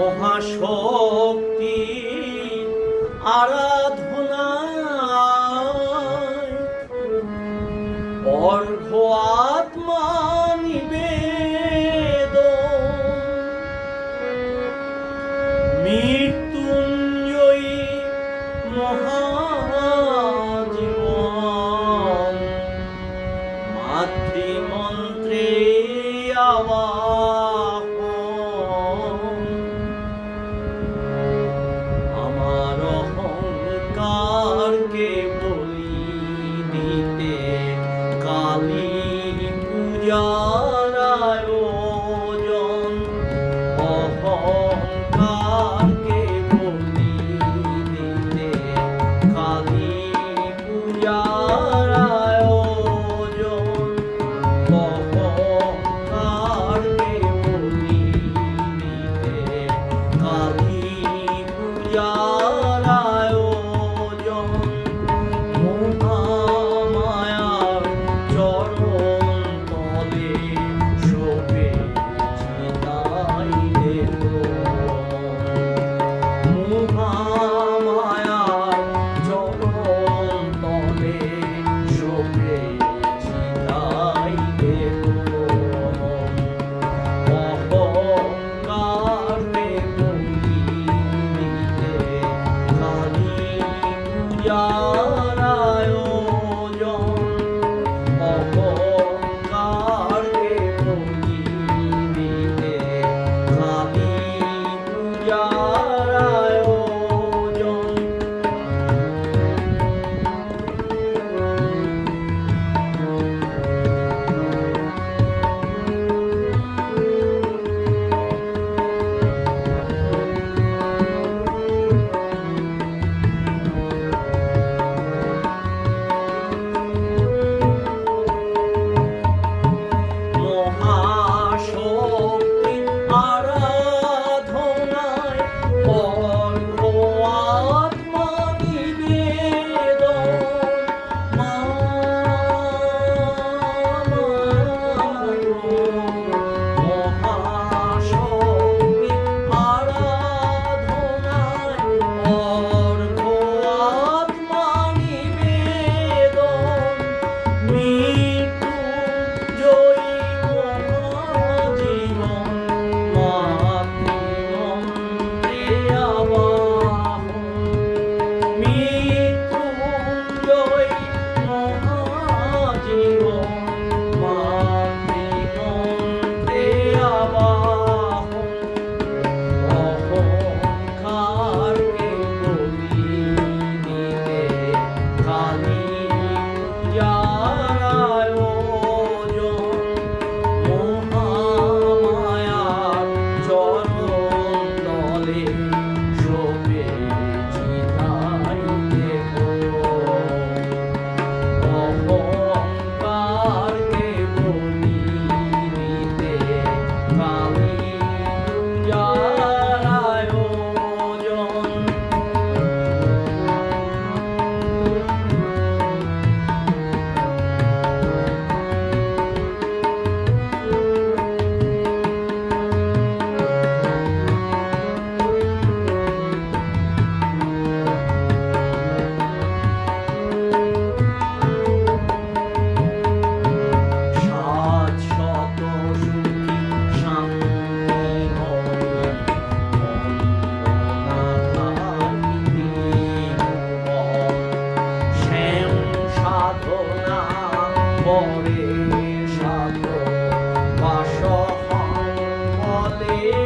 মহাশক্তি আরাধনা অর্ঘ আত্মা নিবেদ মৃত্যুঞ্জয়ী মহাজীবন। মাতৃমন্ত্রে আবার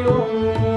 Senhor.